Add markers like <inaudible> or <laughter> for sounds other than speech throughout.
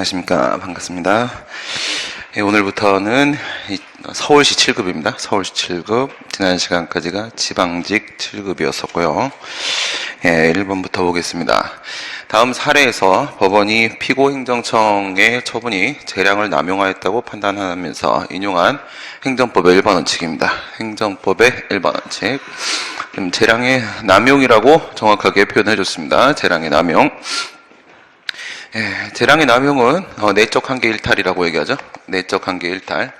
안녕하십니까. 반갑습니다. 예, 오늘부터는 이 서울시 7급입니다. 서울시 7급. 지난 시간까지가 지방직 7급이었었고요. 예, 1번부터 보겠습니다. 다음 사례에서 법원이 피고행정청의 처분이 재량을 남용하였다고 판단하면서 인용한 행정법의 1번 원칙입니다. 행정법의 1번 원칙. 음, 재량의 남용이라고 정확하게 표현해 줬습니다. 재량의 남용. 예, 재량의 남용은 어, 내적 한계 일탈이라고 얘기하죠. 내적 한계 일탈.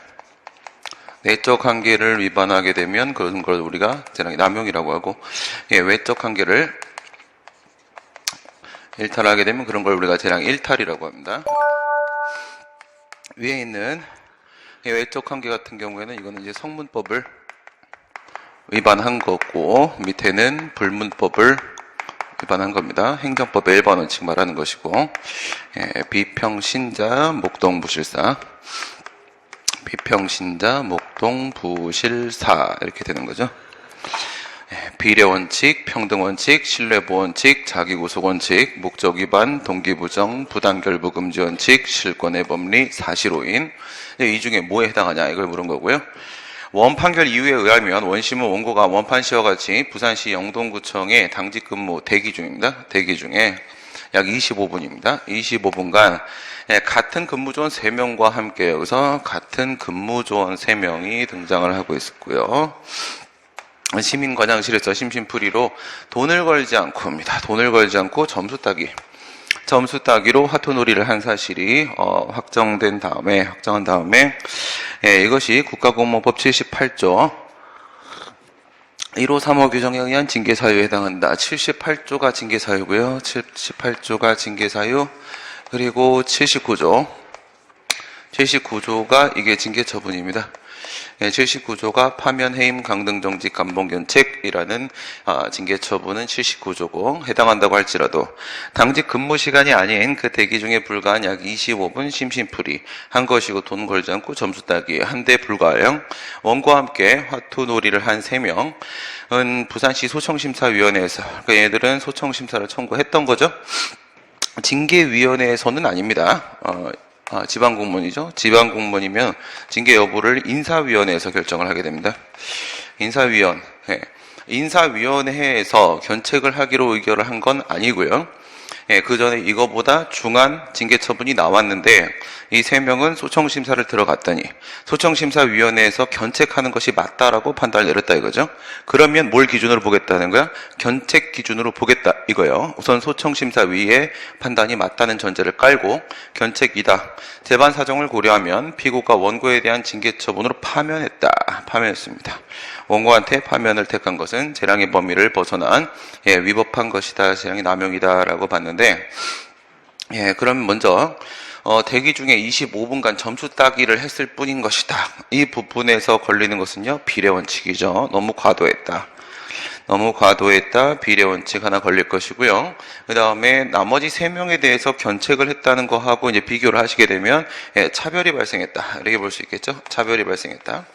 내적 한계를 위반하게 되면 그런 걸 우리가 재량의 남용이라고 하고, 예, 외적 한계를 일탈하게 되면 그런 걸 우리가 재량 일탈이라고 합니다. 위에 있는 이 외적 한계 같은 경우에는 이거는 이제 성문법을 위반한 거고 밑에는 불문법을 위반한 겁니다. 행정법의 1번 원칙 말하는 것이고 예, 비평신자 목동부실사 비평신자 목동부실사 이렇게 되는 거죠. 예, 비례 원칙, 평등 원칙, 신뢰보원칙, 자기 구속 원칙, 목적 위반, 동기 부정, 부단결부 금지 원칙, 실권의 법리, 사실 오인 예, 이 중에 뭐에 해당하냐 이걸 물은 거고요. 원판결 이유에 의하면 원심은 원고가 원판 시와 같이 부산시 영동구청에 당직 근무 대기 중입니다. 대기 중에 약 25분입니다. 25분간 예, 같은 근무조원 3명과 함께 여기서 같은 근무조원 3명이 등장을 하고 있었고요. 시민과장실에서 심심풀이로 돈을 걸지 않고입니다. 돈을 걸지 않고 점수 따기. 점수 따기로 화토놀이를 한 사실이 어, 확정된 다음에 확정한 다음에 예, 이것이 국가공무원법 78조 1호 3호 규정에 의한 징계 사유에 해당한다. 78조가 징계 사유고요. 78조가 징계 사유 그리고 79조 79조가 이게 징계 처분입니다. 예, 79조가 파면, 해임, 강등, 정직, 감봉, 견책이라는 아, 징계 처분은 79조고 해당한다고 할지라도 당직 근무 시간이 아닌 그 대기 중에 불과한 약 25분 심심풀이 한 것이고 돈 걸지 않고 점수 따기 한 대 불가하여 원과 함께 화투놀이를 한 3명은 부산시 소청심사위원회에서 그 얘들은 소청심사를 청구했던 거죠. 징계위원회에서는 아닙니다. 어, 아, 지방 공무원이죠. 지방 공무원이면 징계 여부를 인사위원회에서 결정을 하게 됩니다. 인사위원, 회. 인사위원회에서 견책을 하기로 의결을 한 건 아니고요. 예, 그 전에 이거보다 중한 징계 처분이 나왔는데 이 세 명은 소청 심사를 들어갔더니 소청 심사 위원회에서 견책하는 것이 맞다라고 판단을 내렸다 이거죠. 그러면 뭘 기준으로 보겠다는 거야? 견책 기준으로 보겠다 이거요. 우선 소청 심사 위의 판단이 맞다는 전제를 깔고 견책이다. 재반 사정을 고려하면 피고가 원고에 대한 징계 처분으로 파면했다. 파면했습니다. 원고한테 파면을 택한 것은 재량의 범위를 벗어난 예, 위법한 것이다. 재량의 남용이다라고 봤는데 예, 그럼 먼저 어, 대기 중에 25분간 점수 따기를 했을 뿐인 것이다. 이 부분에서 걸리는 것은요, 비례 원칙이죠. 너무 과도했다. 너무 과도했다. 비례 원칙 하나 걸릴 것이고요. 그 다음에 나머지 3명에 대해서 견책을 했다는 거하고 이제 비교를 하시게 되면, 예, 차별이 발생했다. 이렇게 볼 수 있겠죠? 차별이 발생했다.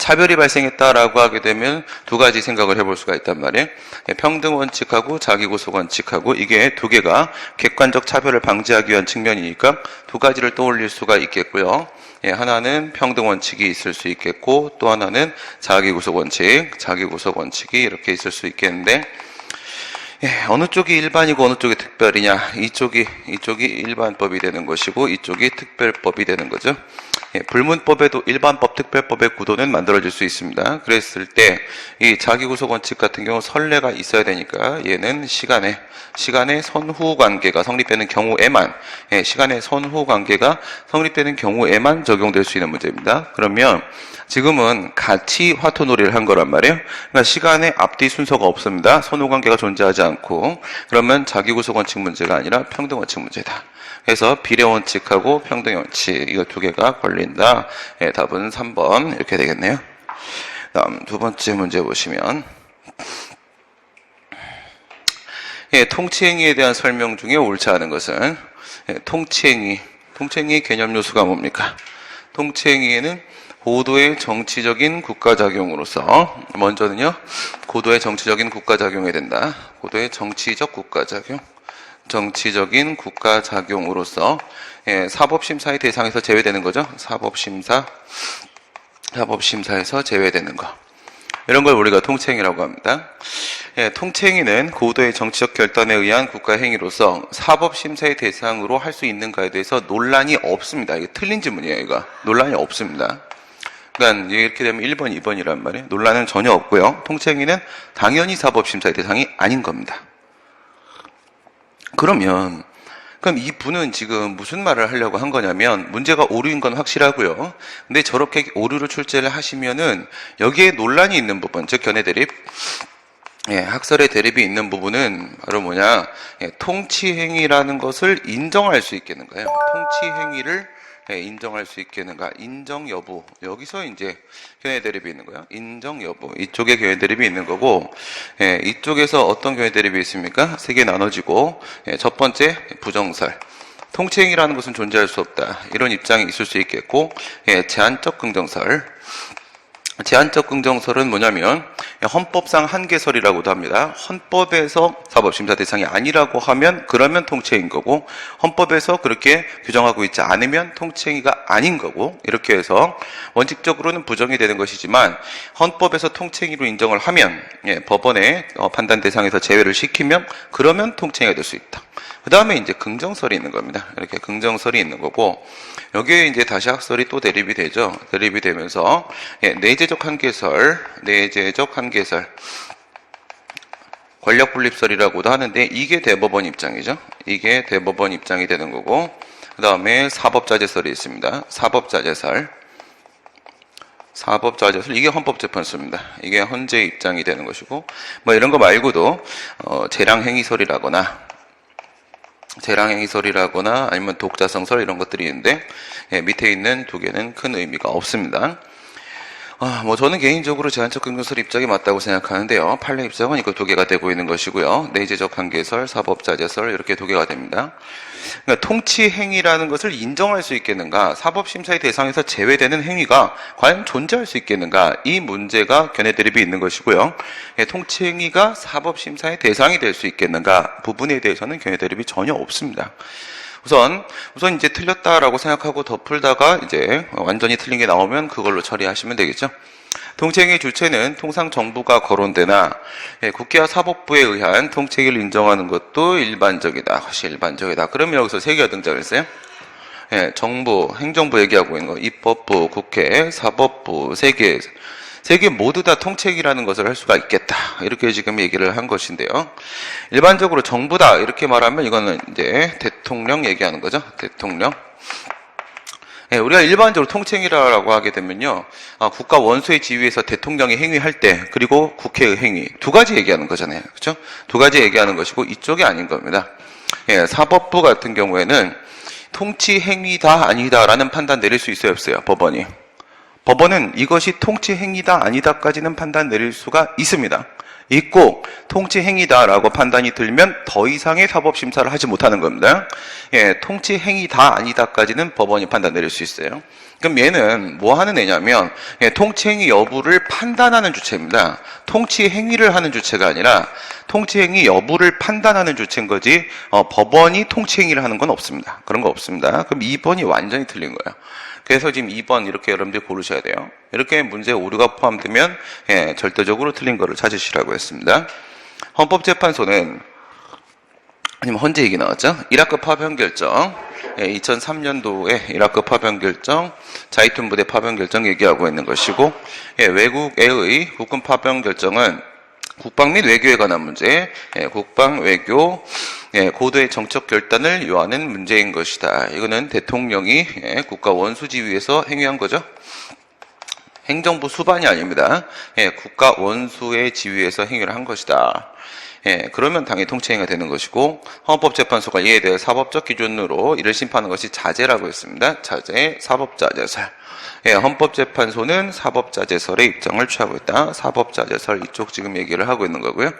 차별이 발생했다라고 하게 되면 두 가지 생각을 해볼 수가 있단 말이에요. 예, 평등 원칙하고 자기구속 원칙하고 이게 두 개가 객관적 차별을 방지하기 위한 측면이니까 두 가지를 떠올릴 수가 있겠고요. 예, 하나는 평등 원칙이 있을 수 있겠고 또 하나는 자기구속 원칙, 자기구속 원칙이 이렇게 있을 수 있겠는데 예, 어느 쪽이 일반이고 어느 쪽이 특별이냐 이쪽이 이쪽이 일반법이 되는 것이고 이쪽이 특별법이 되는 거죠. 예, 불문법에도 일반법, 특별법의 구도는 만들어질 수 있습니다. 그랬을 때 이 자기구속 원칙 같은 경우 선례가 있어야 되니까 얘는 시간에 시간의 선후 관계가 성립되는 경우에만 예, 시간의 선후 관계가 성립되는 경우에만 적용될 수 있는 문제입니다. 그러면 지금은 같이 화토놀이를 한 거란 말이에요. 그러니까 시간의 앞뒤 순서가 없습니다. 선후 관계가 존재하지 않고 그러면 자기구속 원칙 문제가 아니라 평등 원칙 문제다. 그래서 비례 원칙하고 평등 원칙 이거 두 개가 걸 린다. 예, 답은 3번 이렇게 되겠네요. 다음 두 번째 문제 보시면 예, 통치행위에 대한 설명 중에 옳지 않은 것은 예, 통치행위 통치행위 개념 요소가 뭡니까? 통치행위에는 고도의 정치적인 국가작용으로서 먼저는요 고도의 정치적인 국가작용이 된다 고도의 정치적 국가작용 정치적인 국가 작용으로서 예, 사법심사의 대상에서 제외되는 거죠. 사법심사, 사법심사에서 제외되는 거. 이런 걸 우리가 통칭이라고 합니다. 예, 통칭이는 고도의 정치적 결단에 의한 국가 행위로서 사법심사의 대상으로 할 수 있는가에 대해서 논란이 없습니다. 이게 틀린 질문이에요, 이거. 논란이 없습니다. 그러니까 이렇게 되면 1번, 2번이란 말이에요. 논란은 전혀 없고요. 통칭이는 당연히 사법심사의 대상이 아닌 겁니다. 그러면 그럼 이 분은 지금 무슨 말을 하려고 한 거냐면 문제가 오류인 건 확실하고요. 근데 저렇게 오류를 출제를 하시면은 여기에 논란이 있는 부분, 즉 견해 대립, 예, 학설의 대립이 있는 부분은 바로 뭐냐, 예, 통치 행위라는 것을 인정할 수 있겠는 가요? 통치 행위를 예, 인정할 수 있겠는가? 인정 여부. 여기서 이제 견해 대립이 있는 거예요. 인정 여부. 이쪽에 견해 대립이 있는 거고, 예, 이쪽에서 어떤 견해 대립이 있습니까? 세 개 나눠지고, 예, 첫 번째, 부정설. 통치행위라는 것은 존재할 수 없다. 이런 입장이 있을 수 있겠고, 예, 제한적 긍정설. 제한적 긍정설은 뭐냐면 헌법상 한계설이라고도 합니다. 헌법에서 사법심사 대상이 아니라고 하면 그러면 통치행인 거고 헌법에서 그렇게 규정하고 있지 않으면 통치행위가 아닌 거고 이렇게 해서 원칙적으로는 부정이 되는 것이지만 헌법에서 통치행위로 인정을 하면 예, 법원의 어, 판단 대상에서 제외를 시키면 그러면 통치행위가 될 수 있다. 그 다음에 이제 긍정설이 있는 겁니다. 이렇게 긍정설이 있는 거고 여기에 이제 다시 학설이 또 대립이 되죠. 대립이 되면서 예, 내재적 한계설, 내재적 한계설, 권력 분립설이라고도 하는데 이게 대법원 입장이죠. 이게 대법원 입장이 되는 거고 그 다음에 사법자재설이 있습니다. 사법자재설. 사법자재설 이게 헌법재판소입니다. 이게 헌재 입장이 되는 것이고 뭐 이런 거 말고도 어, 재량행위설이라거나 재량행위설이라거나 아니면 독자성설 이런 것들이 있는데 예, 밑에 있는 두 개는 큰 의미가 없습니다. 아, 뭐 저는 개인적으로 제한적 긍정설 입장이 맞다고 생각하는데요. 판례 입장은 이거 두 개가 되고 있는 것이고요. 내재적 한계설, 사법자재설 이렇게 두 개가 됩니다. 그러니까 통치 행위라는 것을 인정할 수 있겠는가? 사법 심사의 대상에서 제외되는 행위가 과연 존재할 수 있겠는가? 이 문제가 견해 대립이 있는 것이고요. 예, 통치 행위가 사법 심사의 대상이 될 수 있겠는가? 부분에 대해서는 견해 대립이 전혀 없습니다. 우선 우선 이제 틀렸다라고 생각하고 더 풀다가 이제 완전히 틀린 게 나오면 그걸로 처리하시면 되겠죠. 통치행위 주체는 통상 정부가 거론되나 예, 국회와 사법부에 의한 통치행위를 인정하는 것도 일반적이다. 훨씬 일반적이다. 그러면 여기서 세 개가 등장했어요. 예, 정부, 행정부 얘기하고 있는 거, 입법부, 국회, 사법부 세 개. 세 개 모두 다 통치행위라는 것을 할 수가 있겠다. 이렇게 지금 얘기를 한 것인데요. 일반적으로 정부다. 이렇게 말하면 이거는 이제 대통령 얘기하는 거죠. 대통령. 예, 우리가 일반적으로 통칭이라고 하게 되면요, 아, 국가 원수의 지위에서 대통령이 행위할 때, 그리고 국회의 행위 두 가지 얘기하는 거잖아요, 그렇죠? 두 가지 얘기하는 것이고 이쪽이 아닌 겁니다. 예, 사법부 같은 경우에는 통치 행위다 아니다라는 판단 내릴 수 있어요, 없어요? 법원이. 법원은 이것이 통치 행위다 아니다까지는 판단 내릴 수가 있습니다. 있고 통치 행위다라고 판단이 들면 더 이상의 사법 심사를 하지 못하는 겁니다. 예, 통치 행위다 아니다까지는 법원이 판단 내릴 수 있어요. 그럼 얘는 뭐 하는 애냐면 예, 통치 행위 여부를 판단하는 주체입니다. 통치 행위를 하는 주체가 아니라 통치 행위 여부를 판단하는 주체인 거지 어, 법원이 통치 행위를 하는 건 없습니다. 그런 거 없습니다. 그럼 2번이 완전히 틀린 거예요. 그래서 지금 2번 이렇게 여러분들이 고르셔야 돼요. 이렇게 문제 오류가 포함되면 예, 절대적으로 틀린 거를 찾으시라고 했습니다. 헌법재판소는 아니면 헌재 얘기 나왔죠? 이라크 파병 결정. 예, 2003년도에 이라크 파병 결정, 자이툰 부대 파병 결정 얘기하고 있는 것이고, 예, 외국의 국군 파병 결정은 국방 및 외교에 관한 문제, 예, 국방 외교, 예, 고도의 정책 결단을 요하는 문제인 것이다. 이거는 대통령이 예, 국가 원수 지위에서 행위한 거죠. 행정부 수반이 아닙니다. 예, 국가 원수의 지위에서 행위를 한 것이다. 예, 그러면 당연히 통치행위가 되는 것이고 헌법재판소가 이에 대해 사법적 기준으로 이를 심판하는 것이 자제라고 했습니다. 자제, 사법자제설. 예, 헌법재판소는 사법자제설의 입장을 취하고 있다. 사법자제설 이쪽 지금 얘기를 하고 있는 거고요.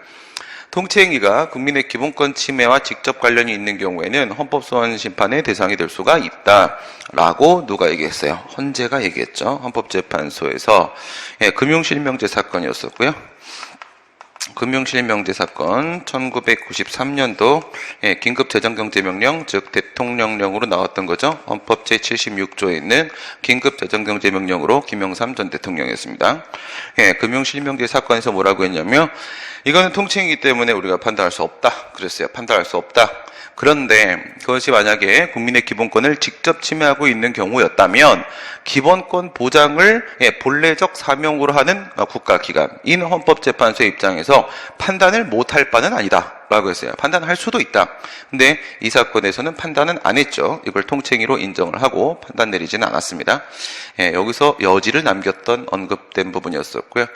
통치행위가 국민의 기본권 침해와 직접 관련이 있는 경우에는 헌법소원 심판의 대상이 될 수가 있다라고 누가 얘기했어요? 헌재가 얘기했죠. 헌법재판소에서 예, 금융실명제 사건이었었고요. 금융실명제 사건 1993년도 예, 긴급재정경제명령 즉 대통령령으로 나왔던 거죠. 헌법 제76조에 있는 긴급재정경제명령으로 김영삼 전 대통령이었습니다. 예, 금융실명제 사건에서 뭐라고 했냐면 이거는 통칭이기 때문에 우리가 판단할 수 없다. 그랬어요. 판단할 수 없다. 그런데 그것이 만약에 국민의 기본권을 직접 침해하고 있는 경우였다면 기본권 보장을 예, 본래적 사명으로 하는 어, 국가기관인 헌법재판소의 입장에서 판단을 못할 바는 아니다. 라고 했어요. 판단할 수도 있다. 근데 이 사건에서는 판단은 안 했죠. 이걸 통칭의로 인정을 하고 판단 내리지는 않았습니다. 예, 여기서 여지를 남겼던 언급된 부분이었었고요.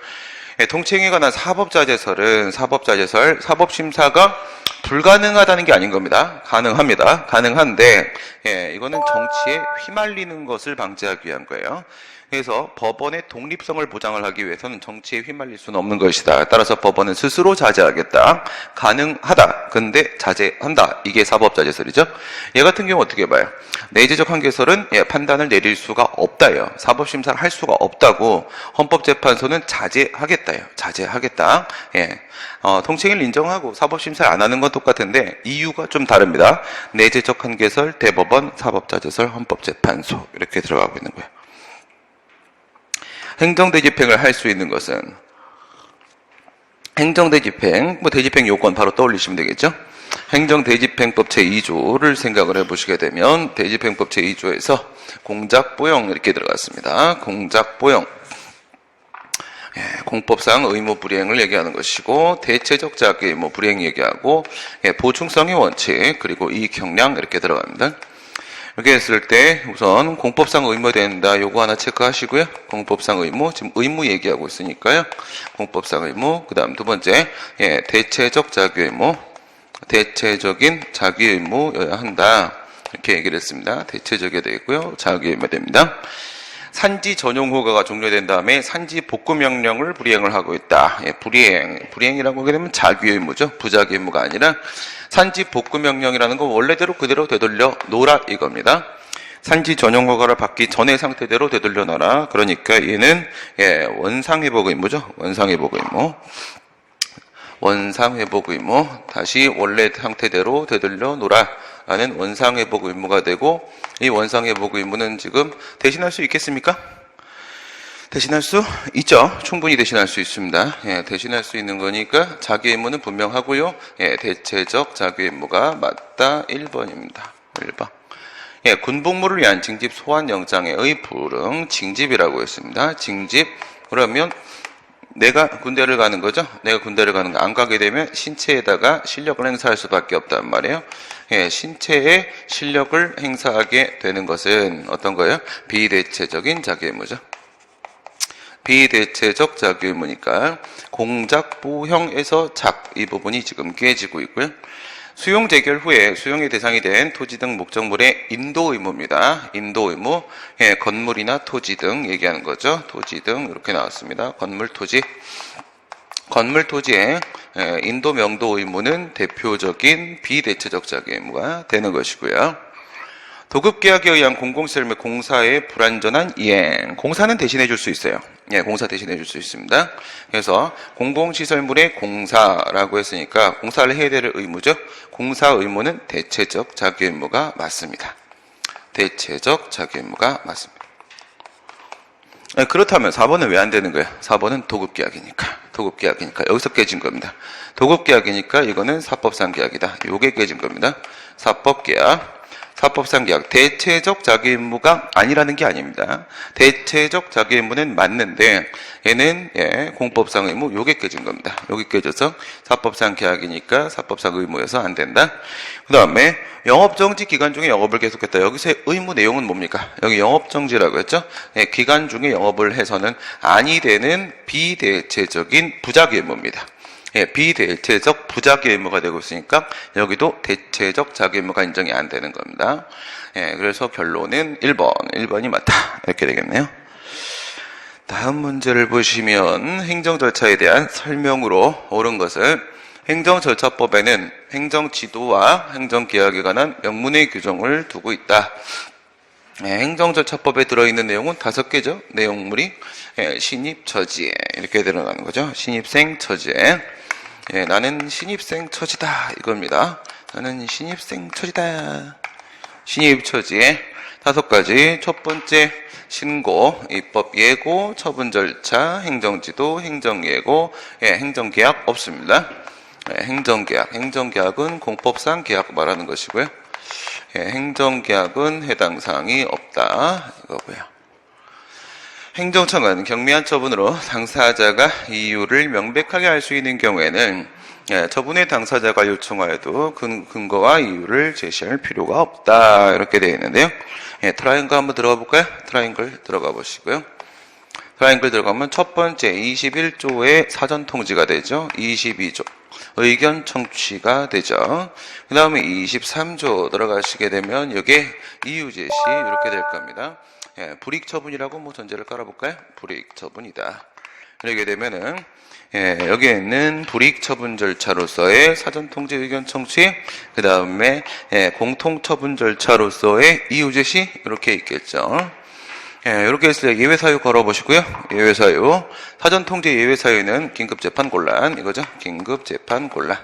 예, 통칭에 관한 사법자재설은 사법자재설, 사법심사가 불가능하다는 게 아닌 겁니다. 가능합니다. 가능한데, 예, 이거는 정치에 휘말리는 것을 방지하기 위한 거예요. 그래서 법원의 독립성을 보장을 하기 위해서는 정치에 휘말릴 수는 없는 것이다. 따라서 법원은 스스로 자제하겠다. 가능하다. 근데 자제한다. 이게 사법자재설이죠. 얘 같은 경우 어떻게 봐요? 내재적 한계설은 예, 판단을 내릴 수가 없다요. 사법심사를 할 수가 없다고 헌법재판소는 자제하겠다요. 자제하겠다. 예. 어, 통칭을 인정하고 사법심사를 안 하는 건 똑같은데 이유가 좀 다릅니다. 내재적 한계설, 대법 원, 사법자재설, 헌법재판소 이렇게 들어가고 있는 거예요. 행정대집행을 할 수 있는 것은 행정대집행, 뭐 대집행 요건 바로 떠올리시면 되겠죠? 행정대집행법 제2조를 생각을 해보시게 되면 대집행법 제2조에서 공작보용 이렇게 들어갔습니다. 공작보용. 예, 공법상 의무 불이행을 얘기하는 것이고 대체적 자기 의무 불이행 얘기하고 예, 보충성의 원칙 그리고 이익형량 이렇게 들어갑니다. 이렇게 했을 때 우선 공법상 의무 된다 요거 하나 체크하시고요. 공법상 의무 지금 의무 얘기하고 있으니까요. 공법상 의무 그다음 두 번째 예, 대체적 자기 의무 대체적인 자기 의무여야 한다 이렇게 얘기를 했습니다. 대체적이 되고요. 자기 의무 됩니다. 산지 전용 허가가 종료된 다음에 산지 복구 명령을 불이행을 하고 있다. 예, 불이행, 불이행이라고 하게 되면 자기 의무죠. 부자기 의무가 아니라 산지 복구 명령이라는 건 원래대로 그대로 되돌려 놓으라 이겁니다. 산지 전용 허가를 받기 전의 상태대로 되돌려 놔라. 그러니까 얘는 예, 원상 회복 의무죠. 원상 회복 의무. 원상 회복 의무 다시 원래 상태대로 되돌려 놓으라. 라는 원상 회복 의무가 되고 이 원상 회복 의무는 지금 대신할 수 있겠습니까? 대신할 수 있죠. 충분히 대신할 수 있습니다. 예, 대신할 수 있는 거니까 자기 의무는 분명하고요. 예, 대체적 자기 의무가 맞다 1번입니다. 1번. 예, 군복무를 위한 징집 소환 영장의 불응 징집이라고 했습니다. 징집 그러면 내가 군대를 가는 거죠. 내가 군대를 가는 거 안 가게 되면 신체에다가 실력을 행사할 수밖에 없단 말이에요. 예, 신체의 실력을 행사하게 되는 것은 어떤 거예요? 비대체적인 자기 의무죠. 비대체적 자기 의무니까 공작보형에서 작 이 부분이 지금 깨지고 있고요. 수용 재결 후에 수용의 대상이 된 토지 등 목적물의 인도 의무입니다. 인도 의무, 예, 건물이나 토지 등 얘기하는 거죠. 토지 등 이렇게 나왔습니다. 건물, 토지. 건물 토지의 예, 인도 명도 의무는 대표적인 비대체적 자기 의무가 되는 것이고요. 도급계약에 의한 공공시설 및 공사의 불완전한 이행. 공사는 대신해 줄 수 있어요. 예, 공사 대신해 줄 수 있습니다. 그래서 공공시설물의 공사라고 했으니까 공사를 해야 될 의무죠. 공사 의무는 대체적 자기 의무가 맞습니다. 대체적 자기 의무가 맞습니다. 예, 그렇다면 4번은 왜 안 되는 거예요? 4번은 도급계약이니까. 도급계약이니까. 여기서 깨진 겁니다. 도급계약이니까 이거는 사법상 계약이다. 요게 깨진 겁니다. 사법계약. 사법상 계약 대체적 자기 의무가 아니라는 게 아닙니다. 대체적 자기 의무는 맞는데 얘는 예, 공법상 의무 요게 깨진 겁니다. 여기 깨져서 사법상 계약이니까 사법상 의무여서 안 된다. 그다음에 영업 정지 기간 중에 영업을 계속했다. 여기서 의무 내용은 뭡니까? 여기 영업 정지라고 했죠? 예, 기간 중에 영업을 해서는 아니 되는 비대체적인 부작 의무입니다. 예, 비대체적 부자기 의무가 되고 있으니까 여기도 대체적 자기 의무가 인정이 안 되는 겁니다. 예, 그래서 결론은 1번, 1번이 맞다. <laughs> 이렇게 되겠네요. 다음 문제를 보시면 행정 절차에 대한 설명으로 옳은 것을 행정 절차법에는 행정 지도와 행정 계약에 관한 명문의 규정을 두고 있다. 예, 행정 절차법에 들어있는 내용은 다섯 개죠. 내용물이 예, 신입 처지에 이렇게 들어가는 거죠. 신입생 처지에 예, 나는 신입생 처지다 이겁니다. 나는 신입생 처지다. 신입 처지의 다섯 가지. 첫 번째 신고, 입법 예고, 처분 절차, 행정지도, 행정예고, 예, 행정계약 없습니다. 예, 행정계약, 행정계약은 공법상 계약 말하는 것이고요. 예, 행정계약은 해당 사항이 없다 이거고요. 행정청은 경미한 처분으로 당사자가 이유를 명백하게 알 수 있는 경우에는 예, 처분의 당사자가 요청하여도 근, 근거와 이유를 제시할 필요가 없다 이렇게 되어 있는데요. 예, 트라이앵글 한번 들어가 볼까요? 트라이앵글 들어가 보시고요. 트라이앵글 들어가면 첫 번째 21조의 사전 통지가 되죠. 22조 의견 청취가 되죠. 그 다음에 23조 들어가시게 되면 이게 이유 제시 이렇게 될 겁니다. 예, 불이익 처분이라고 뭐 전제를 깔아볼까요? 불이익 처분이다. 이렇게 되면은 예, 여기에 있는 불이익 처분 절차로서의 사전 통지 의견 청취, 그 다음에 예, 공통 처분 절차로서의 이유 제시 이렇게 있겠죠. 예, 이렇게 때 예외 사유 걸어보시고요. 예외 사유 사전 통지 예외 사유는 긴급 재판 곤란 이거죠. 긴급 재판 곤란.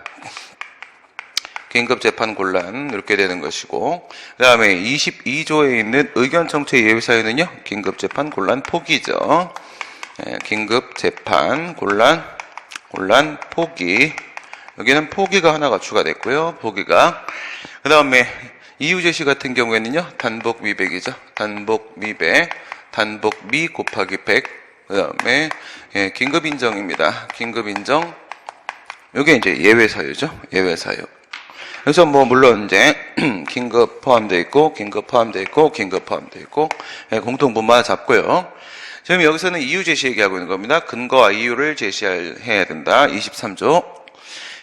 긴급 재판 곤란 이렇게 되는 것이고 그 다음에 22조에 있는 의견 청취 예외 사유는요 긴급 재판 곤란 포기죠. 예, 긴급 재판 곤란 곤란 포기. 여기는 포기가 하나가 추가됐고요 포기가. 그 다음에 이유 제시 같은 경우에는요 단복 미백이죠. 단복 미백 단복 미 곱하기 100 그다음에 예, 긴급 인정입니다. 긴급 인정. 이게 이제 예외 사유죠. 예외 사유 그래서 뭐 물론 이제 <clears throat> 긴급 포함되어 있고 긴급 포함되어 있고 긴급 포함되어 있고 예, 공통분만 잡고요. 지금 여기서는 이유 제시 얘기하고 있는 겁니다. 근거와 이유를 제시해야 된다. 23조.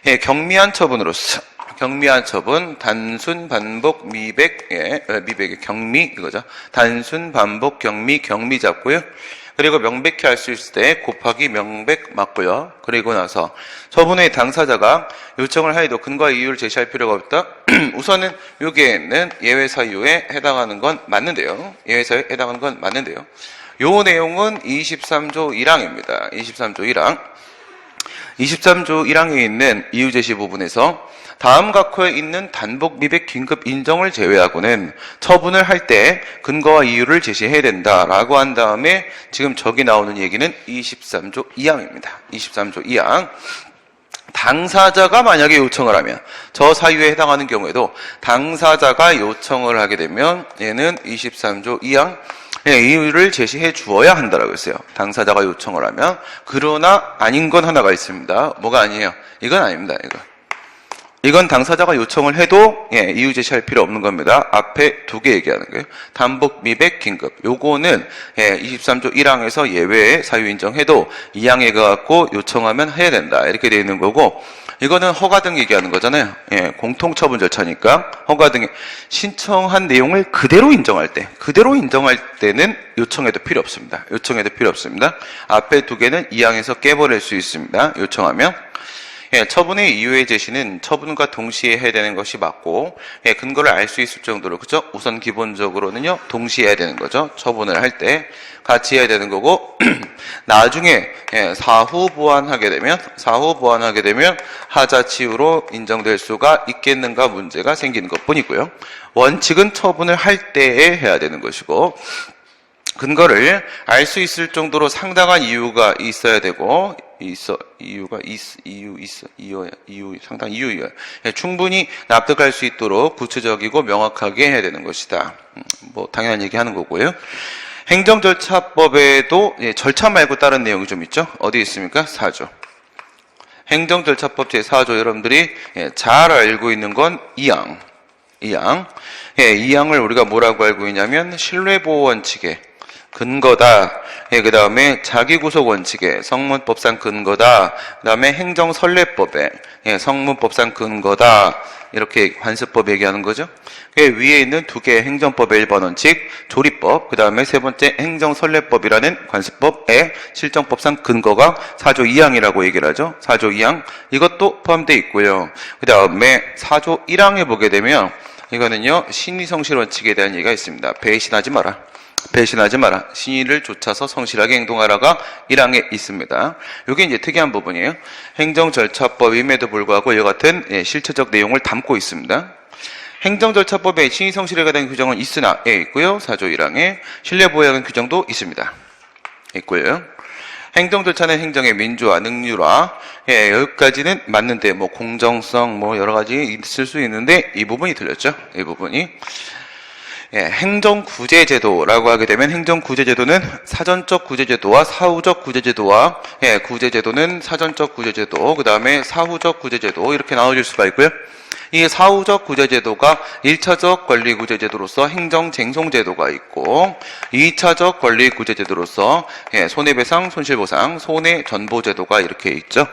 예, 경미한 처분으로서 경미한 처분 단순 반복 미백 예, 어, 미백의 경미 이거죠. 단순 반복 경미 경미 잡고요. 그리고 명백히 알 수 있을 때 곱하기 명백 맞고요. 그리고 나서 처분의 당사자가 요청을 하여도 근거와 이유를 제시할 필요가 없다. <clears throat> 우선은 여기에는 예외 사유에 해당하는 건 맞는데요. 예외 사유에 해당하는 건 맞는데요. 요 내용은 23조 1항입니다. 23조 1항. 23조 1항에 있는 이유 제시 부분에서 다음 각호에 있는 단복 미백 긴급 인정을 제외하고는 처분을 할 때 근거와 이유를 제시해야 된다라고 한 다음에 지금 저기 나오는 얘기는 23조 2항입니다. 23조 2항. 당사자가 만약에 요청을 하면 저 사유에 해당하는 경우에도 당사자가 요청을 하게 되면 얘는 23조 2항 예, 이유를 제시해 주어야 한다라고 했어요. 당사자가 요청을 하면 그러나 아닌 건 하나가 있습니다. 뭐가 아니에요? 이건 아닙니다. 이거. 이건 당사자가 요청을 해도 예, 이유 제시할 필요 없는 겁니다. 앞에 두 개 얘기하는 거예요. 단복 미백 긴급. 요거는 예, 23조 1항에서 예외의 사유 인정해도 2항에 가갖고 요청하면 해야 된다. 이렇게 되어 있는 거고 이거는 허가 등 얘기하는 거잖아요. 예, 공통 처분 절차니까 허가 등에 신청한 내용을 그대로 인정할 때, 그대로 인정할 때는 요청해도 필요 없습니다. 요청해도 필요 없습니다. 앞에 두 개는 2항에서 깨버릴 수 있습니다. 요청하면. 예, 처분의 이유의 제시는 처분과 동시에 해야 되는 것이 맞고, 예, 근거를 알 수 있을 정도로, 그죠? 우선 기본적으로는요, 동시에 해야 되는 거죠. 처분을 할 때. 같이 해야 되는 거고, <clears throat> 나중에, 예, 사후 보완하게 되면, 사후 보완하게 되면, 하자치유로 인정될 수가 있겠는가 문제가 생기는 것 뿐이고요. 원칙은 처분을 할 때에 해야 되는 것이고, 근거를 알 수 있을 정도로 상당한 이유가 있어야 되고 있어 이유가 있 이유 있어 이유 이유 상당 이유야 예, 충분히 납득할 수 있도록 구체적이고 명확하게 해야 되는 것이다. 음, 뭐 당연한 얘기하는 거고요. 행정 절차법에도 예, 절차 말고 다른 내용이 좀 있죠. 어디 있습니까? 4조. 행정 절차법 제 4조 여러분들이 예, 잘 알고 있는 건 2항. 2항. 예, 2항을 우리가 뭐라고 알고 있냐면 신뢰보호 원칙에 근거다. 예, 그 다음에 자기구속 원칙에 성문법상 근거다. 그 다음에 행정선례법에 예, 성문법상 근거다. 이렇게 관습법 얘기하는 거죠. 그 위에 있는 두 개의 행정법의 1번 원칙, 조리법, 그 다음에 세 번째 행정선례법이라는 관습법의 실정법상 근거가 4조 2항이라고 얘기를 하죠. 4조 2항. 이것도 포함되어 있고요. 그 다음에 4조 1항에 보게 되면 이거는요, 신의 성실 원칙에 대한 얘기가 있습니다. 배신하지 마라. 배신하지 마라. 신의를 쫓아서 성실하게 행동하라가 1항에 있습니다. 이게 이제 특이한 부분이에요. 행정 절차법임에도 불구하고 이와 같은 예, 실체적 내용을 담고 있습니다. 행정 절차법에 신의 성실에 관한 규정은 있으나 예, 있고요. 4조 1항에 신뢰 보호에 관한 규정도 있습니다. 있고요. 행정 절차는 행정의 민주화, 능률화, 예, 여기까지는 맞는데, 뭐, 공정성, 뭐, 여러 가지 있을 수 있는데, 이 부분이 틀렸죠? 이 부분이. 예, 행정구제제도라고 하게 되면 행정구제제도는 사전적 구제제도와 사후적 구제제도와 예, 구제제도는 사전적 구제제도, 그 다음에 사후적 구제제도 이렇게 나눠질 수가 있고요. 이 사후적 구제제도가 1차적 권리구제제도로서 행정쟁송제도가 있고 2차적 권리구제제도로서 예, 손해배상, 손실보상, 손해전보제도가 이렇게 있죠.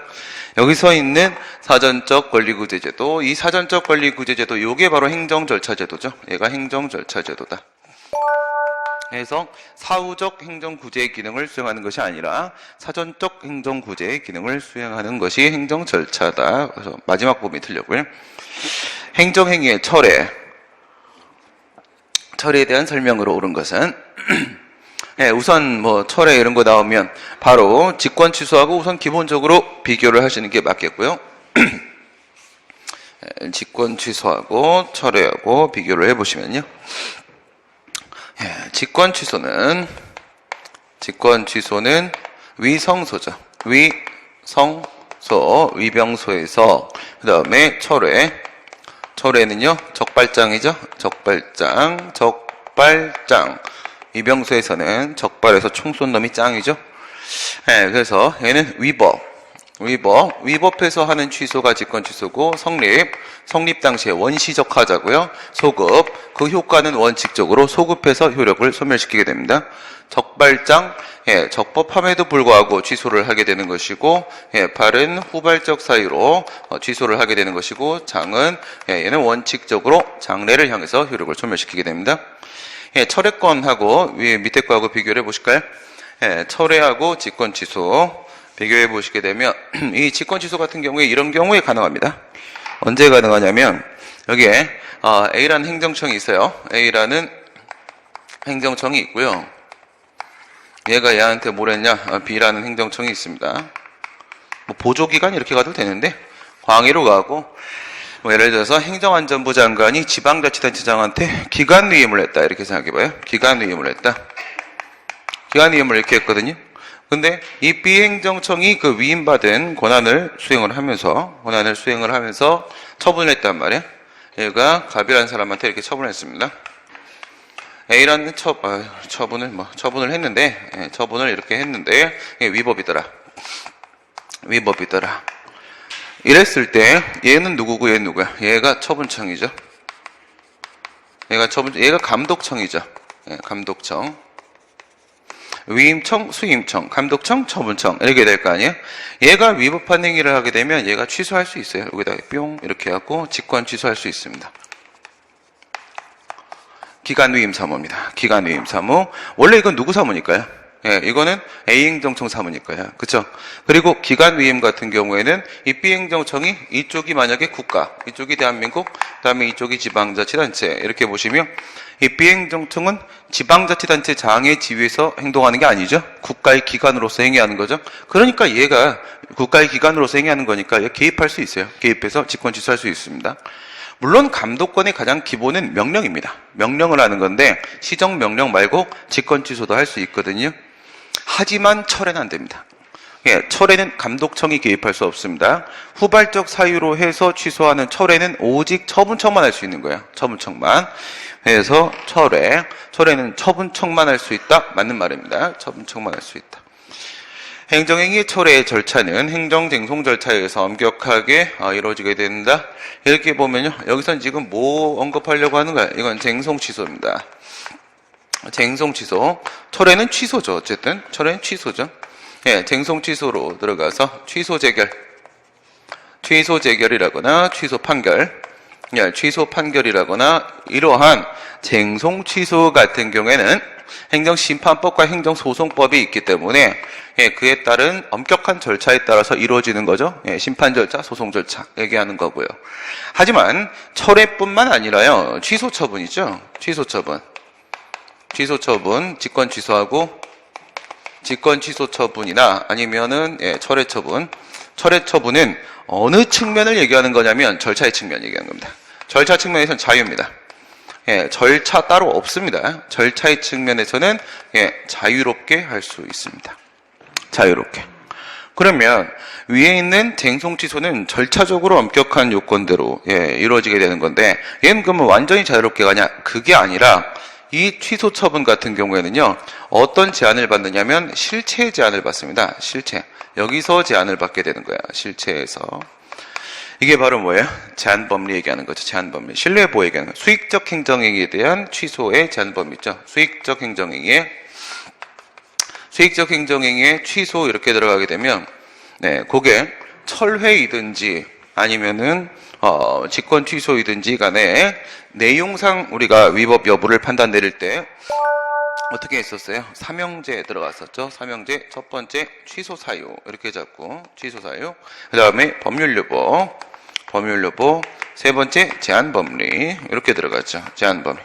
여기서 있는 사전적 권리구제제도, 이 사전적 권리구제제도, 요게 바로 행정절차제도죠. 얘가 행정절차제도다. 그래서 사후적 행정구제의 기능을 수행하는 것이 아니라 사전적 행정구제의 기능을 수행하는 것이 행정절차다. 그래서 마지막 부분이 틀렸고요. 행정행위의 철회. 철회에 대한 설명으로 옳은 것은 <clears throat> 예, 우선 뭐 철회 이런 거 나오면 바로 직권 취소하고 우선 기본적으로 비교를 하시는 게 맞겠고요. <clears throat> 예, 직권 취소하고 철회하고 비교를 해보시면요. 예, 직권 취소는 직권 취소는 위성소죠. 위성소 위병소에서 그 다음에 철회 철회는요 적발장이죠. 적발장 적발장 위병소에서는 적발에서 총 쏜 놈이 짱이죠. 예, 그래서 얘는 위법 위법, 위법해서 하는 취소가 직권 취소고 성립, 성립 당시에 원시적 하자고요. 소급, 그 효과는 원칙적으로 소급해서 효력을 소멸시키게 됩니다. 적발장, 예, 적법함에도 불구하고 취소를 하게 되는 것이고, 예, 발은 후발적 사유로 어, 취소를 하게 되는 것이고, 장은 예, 얘는 원칙적으로 장래를 향해서 효력을 소멸시키게 됩니다. 예, 철회권하고 위에 밑에 거하고 비교를 해보실까요? 예, 철회하고 직권 취소. 비교해 보시게 되면 <clears throat> 이 직권 취소 같은 경우에 이런 경우에 가능합니다. 언제 가능하냐면 여기에 어, A라는 행정청이 있어요. A라는 행정청이 있고요. 얘가 얘한테 뭘 했냐? 어, B라는 행정청이 있습니다. 뭐 보조기관 이렇게 가도 되는데 광의로 가고 뭐 예를 들어서 행정안전부 장관이 지방자치단체장한테 기관위임을 했다 이렇게 생각해봐요. 기관위임을 했다. 기관위임을 이렇게 했거든요. 근데 이 비행정청이 그 위임받은 권한을 수행을 하면서 권한을 수행을 하면서 처분을 했단 말이에요. 얘가 갑이라는 사람한테 이렇게 처분을 했습니다. A라는 처, 아, 처분을 뭐 처분을 했는데 예, 처분을 이렇게 했는데 위법이더라. 위법이더라. 이랬을 때 얘는 누구고 얘는 누구야? 얘가 처분청이죠. 얘가 처분 얘가 감독청이죠. 예, 감독청. 위임청, 수임청, 감독청, 처분청 이렇게 될 거 아니에요? 얘가 위법한 행위를 하게 되면 얘가 취소할 수 있어요. 여기다 뿅 이렇게 하고 직권 취소할 수 있습니다. 기간 위임 사무입니다. 기간 위임 사무. 원래 이건 누구 사무니까요? 예, 이거는 A 행정청 사무니까요. 그쵸? 그리고 기간 위임 같은 경우에는 이 B 행정청이 이쪽이 만약에 국가, 이쪽이 대한민국, 그 다음에 이쪽이 지방자치단체 이렇게 보시면 이 B 행정청은 지방자치단체 장의 지위에서 행동하는 게 아니죠. 국가의 기관으로서 행위하는 거죠. 그러니까 얘가 국가의 기관으로서 행위하는 거니까 얘 개입할 수 있어요. 개입해서 직권 취소할 수 있습니다. 물론 감독권의 가장 기본은 명령입니다. 명령을 하는 건데 시정 명령 말고 직권 취소도 할 수 있거든요. 하지만 철회는 안 됩니다. 예, 철회는 감독청이 개입할 수 없습니다. 후발적 사유로 해서 취소하는 철회는 오직 처분청만 할 수 있는 거예요. 처분청만. 그래서 철회, 철회는 처분청만 할 수 있다. 맞는 말입니다. 처분청만 할 수 있다. 행정행위 철회의 절차는 행정쟁송 절차에 의해서 엄격하게 어, 이루어지게 된다. 이렇게 보면요. 여기선 지금 뭐 언급하려고 하는 거야? 이건 쟁송 취소입니다. 쟁송 취소. 철회는 취소죠. 어쨌든 철회는 취소죠. 예, 쟁송 취소로 들어가서 취소 재결. 취소 재결이라거나 취소 판결. 예, 취소 판결이라거나 이러한 쟁송 취소 같은 경우에는 행정심판법과 행정소송법이 있기 때문에 예, 그에 따른 엄격한 절차에 따라서 이루어지는 거죠. 예, 심판 절차, 소송 절차 얘기하는 거고요. 하지만 철회뿐만 아니라요. 취소 처분이죠. 취소 처분. 취소 처분, 직권 취소하고 직권 취소 처분이나 아니면은 예, 철회 처분. 철회 처분은 어느 측면을 얘기하는 거냐면 절차의 측면 얘기하는 겁니다. 절차 측면에서는 자유입니다. 예, 절차 따로 없습니다. 절차의 측면에서는 예, 자유롭게 할 수 있습니다. 자유롭게. 그러면 위에 있는 쟁송 취소는 절차적으로 엄격한 요건대로 예, 이루어지게 되는 건데 얘는 그러면 완전히 자유롭게 가냐? 그게 아니라 이 취소 처분 같은 경우에는요 어떤 제한을 받느냐면 실체 제한을 받습니다. 실체 여기서 제한을 받게 되는 거야. 실체에서 이게 바로 뭐예요? 제한 범위 얘기하는 거죠. 제한 범위. 신뢰 보호 얘기하는 거. 수익적 행정행위에 대한 취소의 제한 범위 있죠. 수익적 행정행위에 수익적 행정행위의 취소 이렇게 들어가게 되면 네, 그게 철회이든지 아니면은 어, 직권 취소이든지 간에 내용상 우리가 위법 여부를 판단 내릴 때 어떻게 했었어요? 삼형제 들어갔었죠. 삼형제 첫 번째 취소 사유 이렇게 잡고 취소 사유. 그 다음에 법률 여부, 법률 여부. 세 번째 제한 법리 이렇게 들어갔죠. 제한 범위.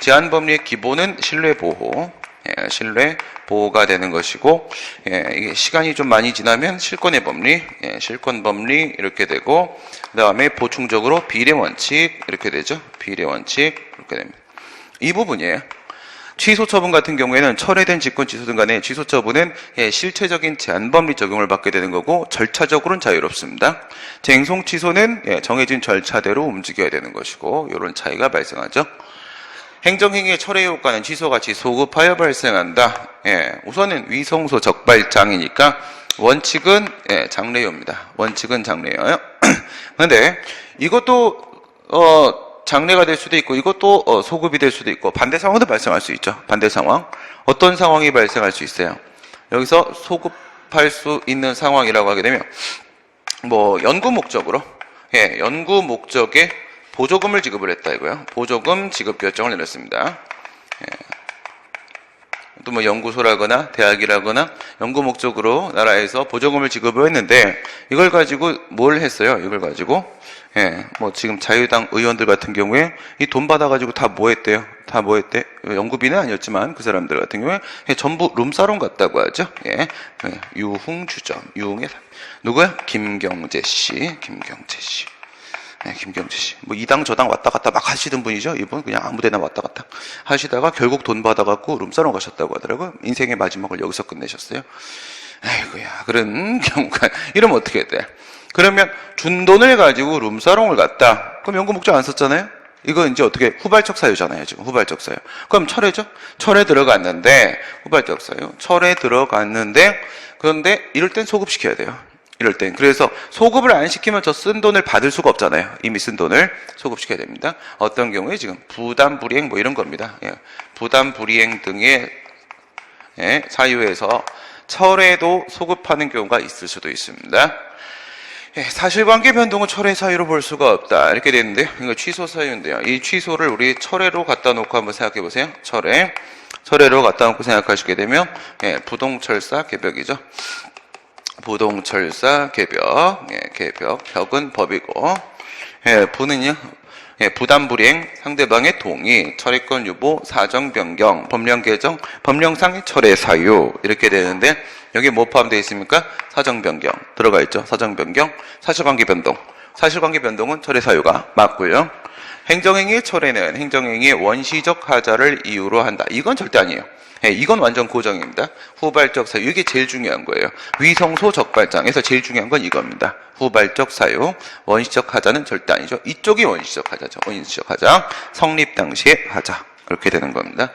제한 법리의 기본은 신뢰 보호. 예, 신뢰 보호가 되는 것이고 예, 이게 시간이 좀 많이 지나면 실권의 법리, 예, 실권 법리 이렇게 되고 그 다음에 보충적으로 비례 원칙 이렇게 되죠. 비례 원칙 이렇게 됩니다. 이 부분이에요. 취소 처분 같은 경우에는 철회된 직권 취소든 간에 취소 처분은 예, 실체적인 제한 법리 적용을 받게 되는 거고 절차적으로는 자유롭습니다. 쟁송 취소는 예, 정해진 절차대로 움직여야 되는 것이고 이런 차이가 발생하죠. 행정행위의 철회 효과는 취소같이 소급하여 발생한다. 예, 우선은 위성소 적발장이니까 원칙은 예, 장래요입니다. 원칙은 장래요요. <clears throat> 그런데 이것도 어, 장래가 될 수도 있고 이것도 어, 소급이 될 수도 있고 반대 상황도 발생할 수 있죠. 반대 상황. 어떤 상황이 발생할 수 있어요? 여기서 소급할 수 있는 상황이라고 하게 되면 뭐 연구 목적으로 예, 연구 목적에 보조금을 지급을 했다 이거요. 보조금 지급 결정을 내렸습니다. 또 뭐 연구소라거나 대학이라거나 연구 목적으로 나라에서 보조금을 지급을 했는데 이걸 가지고 뭘 했어요? 이걸 가지고 예, 뭐 지금 자유당 의원들 같은 경우에 이 돈 받아가지고 다 뭐 했대요? 다 뭐 했대? 연구비는 아니었지만 그 사람들 같은 경우에 예, 전부 룸사롱 갔다고 하죠. 예, 예, 유흥 주점, 유흥의 삶. 누구야? 김경재 씨, 김경재 씨. 네, 김경재 씨. 뭐 이당 저당 왔다 갔다 막 하시던 분이죠. 이분 그냥 아무데나 왔다 갔다 하시다가 결국 돈 받아갖고 룸사롱 가셨다고 하더라고요. 인생의 마지막을 여기서 끝내셨어요. 아이고야 그런 <laughs> 경우가 이러면 어떻게 돼? 그러면 준 돈을 가지고 룸사롱을 갔다. 그럼 연구 목적 안 썼잖아요. 이거 이제 어떻게 후발적 사유잖아요. 지금 후발적 사유. 그럼 철회죠? 철회 들어갔는데 후발적 사유. 철회 들어갔는데 그런데 이럴 땐 소급시켜야 돼요. 이럴 땐. 그래서 소급을 안 시키면 저 쓴 돈을 받을 수가 없잖아요. 이미 쓴 돈을 소급시켜야 됩니다. 어떤 경우에 지금 부담 불이행 뭐 이런 겁니다. 예. 부담 불이행 등의 예, 사유에서 철회도 소급하는 경우가 있을 수도 있습니다. 예, 사실관계 변동은 철회 사유로 볼 수가 없다. 이렇게 되는데, 이거 취소 사유인데요. 이 취소를 우리 철회로 갖다 놓고 한번 생각해 보세요. 철회. 철회로 갖다 놓고 생각하시게 되면, 예, 부동철사 개벽이죠. 부동철사 개벽. 예, 개벽. 벽은 법이고, 예, 부는요. 예, 부담 불이행, 상대방의 동의, 철회권 유보, 사정 변경, 법령 개정, 법령상의 철회 사유 이렇게 되는데 여기 뭐 포함되어 있습니까? 사정 변경 들어가 있죠. 사정 변경, 사실관계 변동. 사실관계 변동은 철회 사유가 맞고요. 행정행위의 철회는 행정행위의 원시적 하자를 이유로 한다. 이건 절대 아니에요. 예, 이건 완전 고정입니다. 후발적 사유 이게 제일 중요한 거예요. 위성소 적발장에서 제일 중요한 건 이겁니다. 후발적 사유 원시적 하자는 절대 아니죠. 이쪽이 원시적 하자죠. 원시적 하자 성립 당시의 하자 그렇게 되는 겁니다.